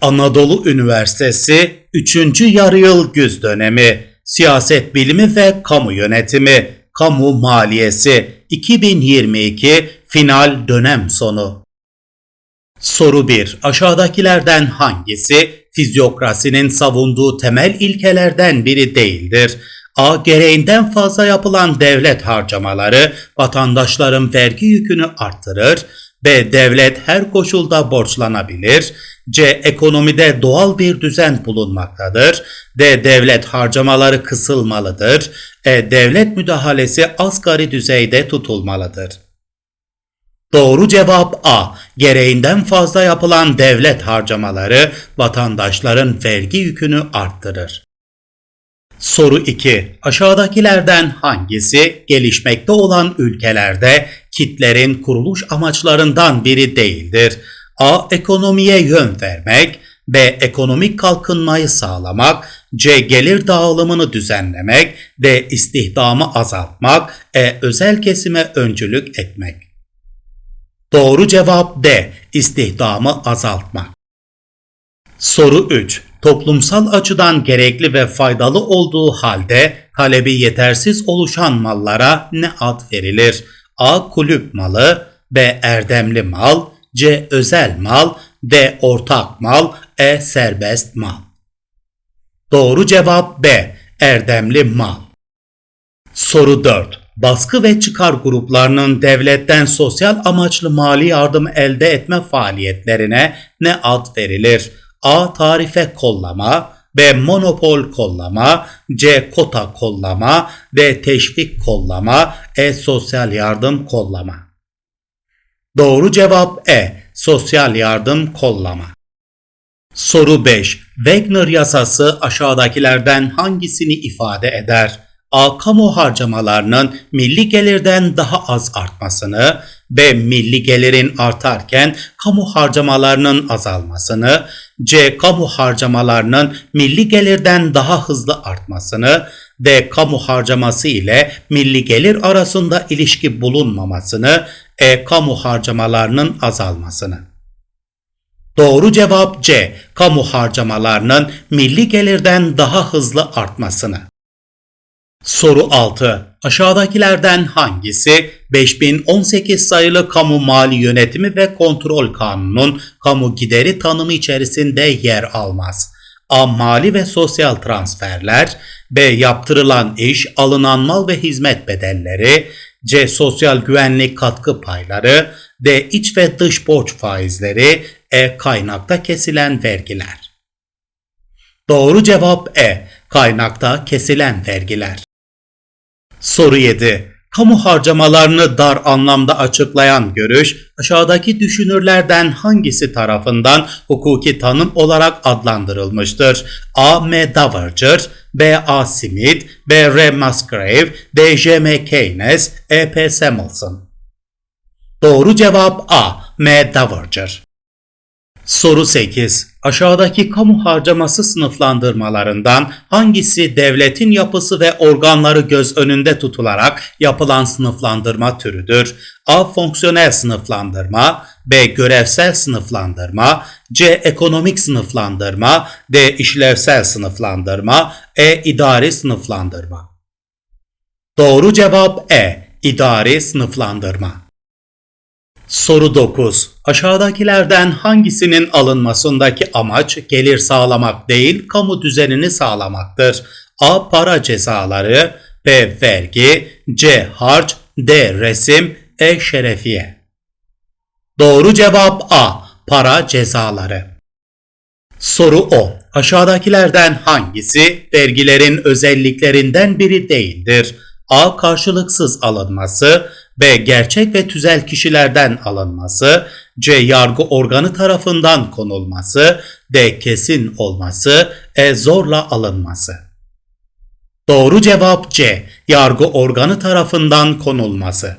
Anadolu Üniversitesi 3. Yarıyıl Güz Dönemi Siyaset Bilimi ve Kamu Yönetimi Kamu Maliyesi 2022 Final Dönem Sonu Soru 1. Aşağıdakilerden hangisi fizyokrasinin savunduğu temel ilkelerden biri değildir? A. Gereğinden fazla yapılan devlet harcamaları vatandaşların vergi yükünü artırır. B. Devlet her koşulda borçlanabilir. C. Ekonomide doğal bir düzen bulunmaktadır. D. Devlet harcamaları kısılmalıdır. E. Devlet müdahalesi asgari düzeyde tutulmalıdır. Doğru cevap A. Gereğinden fazla yapılan devlet harcamaları vatandaşların vergi yükünü arttırır. Soru 2. Aşağıdakilerden hangisi gelişmekte olan ülkelerde kitlerin kuruluş amaçlarından biri değildir? A. Ekonomiye yön vermek. B. Ekonomik kalkınmayı sağlamak. C. Gelir dağılımını düzenlemek. D. İstihdamı azaltmak. E. Özel kesime öncülük etmek. Doğru cevap D. İstihdamı azaltmak. Soru 3. Toplumsal açıdan gerekli ve faydalı olduğu halde talebi yetersiz oluşan mallara ne ad verilir? A. Kulüp malı B. Erdemli mal C. Özel mal D. Ortak mal E. Serbest mal Doğru cevap B. Erdemli mal Soru 4. Baskı ve çıkar gruplarının devletten sosyal amaçlı mali yardım elde etme faaliyetlerine ne ad verilir? A. Tarife kollama B. Monopol kollama C. Kota kollama D. Teşvik kollama E. Sosyal yardım kollama Doğru cevap E. Sosyal yardım kollama Soru 5. Wegner yasası aşağıdakilerden hangisini ifade eder? A. Kamu harcamalarının milli gelirden daha az artmasını, B. Milli gelirin artarken kamu harcamalarının azalmasını, C. Kamu harcamalarının milli gelirden daha hızlı artmasını, D. Kamu harcaması ile milli gelir arasında ilişki bulunmamasını, E. Kamu harcamalarının azalmasını. Doğru cevap C. Kamu harcamalarının milli gelirden daha hızlı artmasını. Soru 6. Aşağıdakilerden hangisi 5018 sayılı Kamu Mali Yönetimi ve Kontrol Kanunu'nun kamu gideri tanımı içerisinde yer almaz? A. Mali ve sosyal transferler B. Yaptırılan iş, alınan mal ve hizmet bedelleri C. Sosyal güvenlik katkı payları D. İç ve dış borç faizleri E. Kaynakta kesilen vergiler Doğru cevap E. Kaynakta kesilen vergiler. Soru 7. Kamu harcamalarını dar anlamda açıklayan görüş aşağıdaki düşünürlerden hangisi tarafından hukuki tanım olarak adlandırılmıştır? A. M. Dowager B. A. Smith B. R. Musgrave D. J. M. Keynes E. P. Samuelson Doğru cevap A. M. Dowager Soru 8. Aşağıdaki kamu harcaması sınıflandırmalarından hangisi devletin yapısı ve organları göz önünde tutularak yapılan sınıflandırma türüdür? A. Fonksiyonel sınıflandırma B. Görevsel sınıflandırma C. Ekonomik sınıflandırma D. işlevsel sınıflandırma E. İdari sınıflandırma Doğru cevap E. İdari sınıflandırma Soru 9. Aşağıdakilerden hangisinin alınmasındaki amaç gelir sağlamak değil, kamu düzenini sağlamaktır? A. Para cezaları B. Vergi C. Harç D. Resim E. Şerefiye Doğru cevap A. Para cezaları Soru 10. Aşağıdakilerden hangisi vergilerin özelliklerinden biri değildir? A. Karşılıksız alınması B. Gerçek ve tüzel kişilerden alınması, C. Yargı organı tarafından konulması, D. Kesin olması, E. Zorla alınması. Doğru cevap C. Yargı organı tarafından konulması.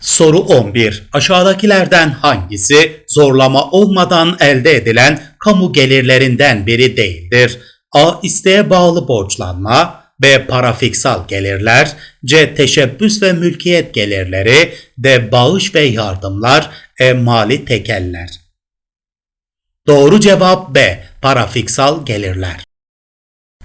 Soru 11. Aşağıdakilerden hangisi zorlama olmadan elde edilen kamu gelirlerinden biri değildir? A. İsteğe bağlı borçlanma, B. Parafiksal gelirler, C. Teşebbüs ve mülkiyet gelirleri, D. Bağış ve yardımlar, E. Mali tekeller. Doğru cevap B. Parafiksal gelirler.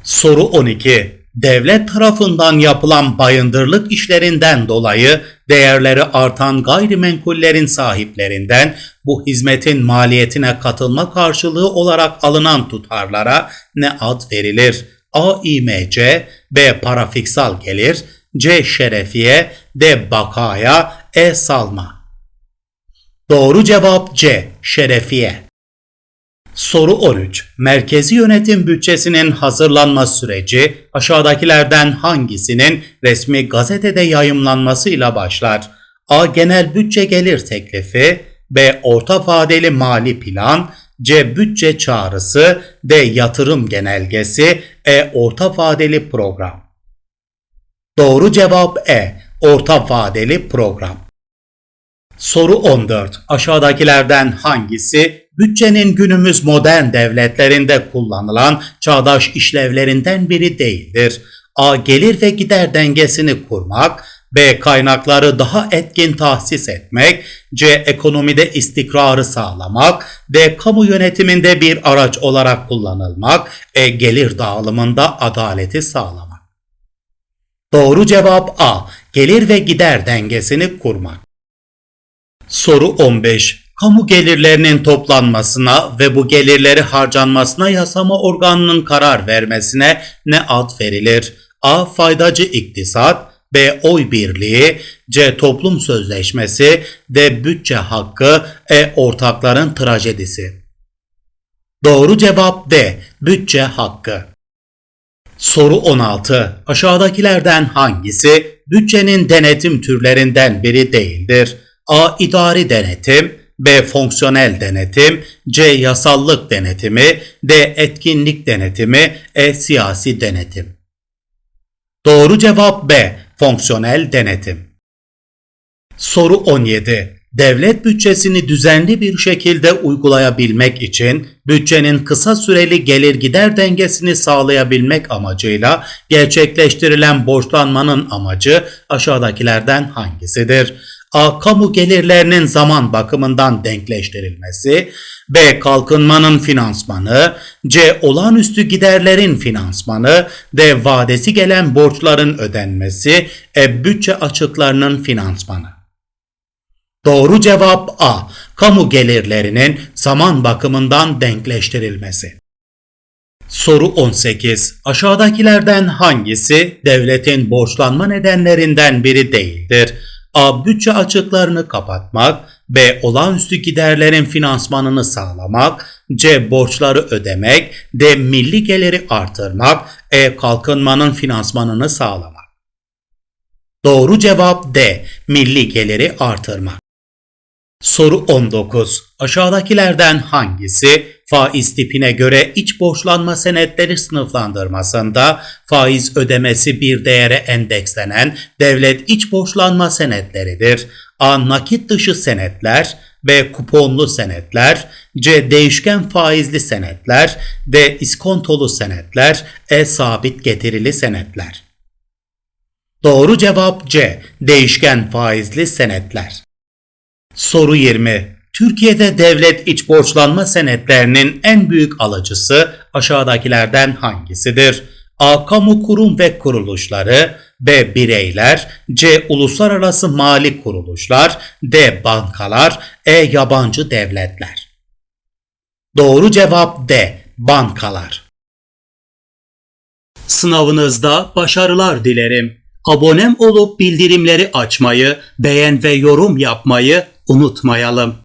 Soru 12. Devlet tarafından yapılan bayındırlık işlerinden dolayı değerleri artan gayrimenkullerin sahiplerinden bu hizmetin maliyetine katılma karşılığı olarak alınan tutarlara ne ad verilir? A. İMC B. Parafiksal gelir C. Şerefiye D. Bakaya E. Salma Doğru cevap C. Şerefiye Soru 13. Merkezi yönetim bütçesinin hazırlanma süreci aşağıdakilerden hangisinin resmi gazetede yayımlanmasıyla başlar? A. Genel bütçe gelir teklifi B. Orta vadeli mali plan C. Bütçe çağrısı D. Yatırım genelgesi E. Orta vadeli program Doğru cevap E. Orta vadeli program. Soru 14. Aşağıdakilerden hangisi bütçenin günümüz modern devletlerinde kullanılan çağdaş işlevlerinden biri değildir? A. Gelir ve gider dengesini kurmak, B. Kaynakları daha etkin tahsis etmek, C. Ekonomide istikrarı sağlamak, D. Kamu yönetiminde bir araç olarak kullanılmak, E. Gelir dağılımında adaleti sağlamak. Doğru cevap A. Gelir ve gider dengesini kurmak. Soru 15. Kamu gelirlerinin toplanmasına ve bu gelirleri harcanmasına yasama organının karar vermesine ne ad verilir? A. Faydacı iktisat B. Oy birliği C. Toplum sözleşmesi D. Bütçe hakkı E. Ortakların trajedisi Doğru cevap D. Bütçe hakkı. Soru 16. Aşağıdakilerden hangisi bütçenin denetim türlerinden biri değildir? A. İdari denetim B. Fonksiyonel denetim C. Yasallık denetimi D. Etkinlik denetimi E. Siyasi denetim Doğru cevap B. Fonksiyonel denetim. Soru 17. Devlet bütçesini düzenli bir şekilde uygulayabilmek için bütçenin kısa süreli gelir gider dengesini sağlayabilmek amacıyla gerçekleştirilen borçlanmanın amacı aşağıdakilerden hangisidir? A. Kamu gelirlerinin zaman bakımından denkleştirilmesi, B. Kalkınmanın finansmanı, C. Olağanüstü giderlerin finansmanı, D. Vadesi gelen borçların ödenmesi, E. Bütçe açıklarının finansmanı. Doğru cevap A. Kamu gelirlerinin zaman bakımından denkleştirilmesi. Soru 18. Aşağıdakilerden hangisi devletin borçlanma nedenlerinden biri değildir? A. Bütçe açıklarını kapatmak. B. Olağanüstü giderlerin finansmanını sağlamak. C. Borçları ödemek. D. Milli geliri artırmak. E. Kalkınmanın finansmanını sağlamak. Doğru cevap D. Milli geliri artırmak. Soru 19. Aşağıdakilerden hangisi faiz tipine göre iç borçlanma senetleri sınıflandırmasında faiz ödemesi bir değere endekslenen devlet iç borçlanma senetleridir? A. Nakit dışı senetler B. Kuponlu senetler C. Değişken faizli senetler D. İskontolu senetler E. Sabit getirili senetler Doğru cevap C. Değişken faizli senetler. Soru 20. Türkiye'de devlet iç borçlanma senetlerinin en büyük alıcısı aşağıdakilerden hangisidir? A. Kamu kurum ve kuruluşları B. Bireyler C. Uluslararası mali kuruluşlar D. Bankalar E. Yabancı devletler Doğru cevap D. Bankalar Sınavınızda başarılar dilerim. Abonem olup bildirimleri açmayı, beğen ve yorum yapmayı unutmayalım.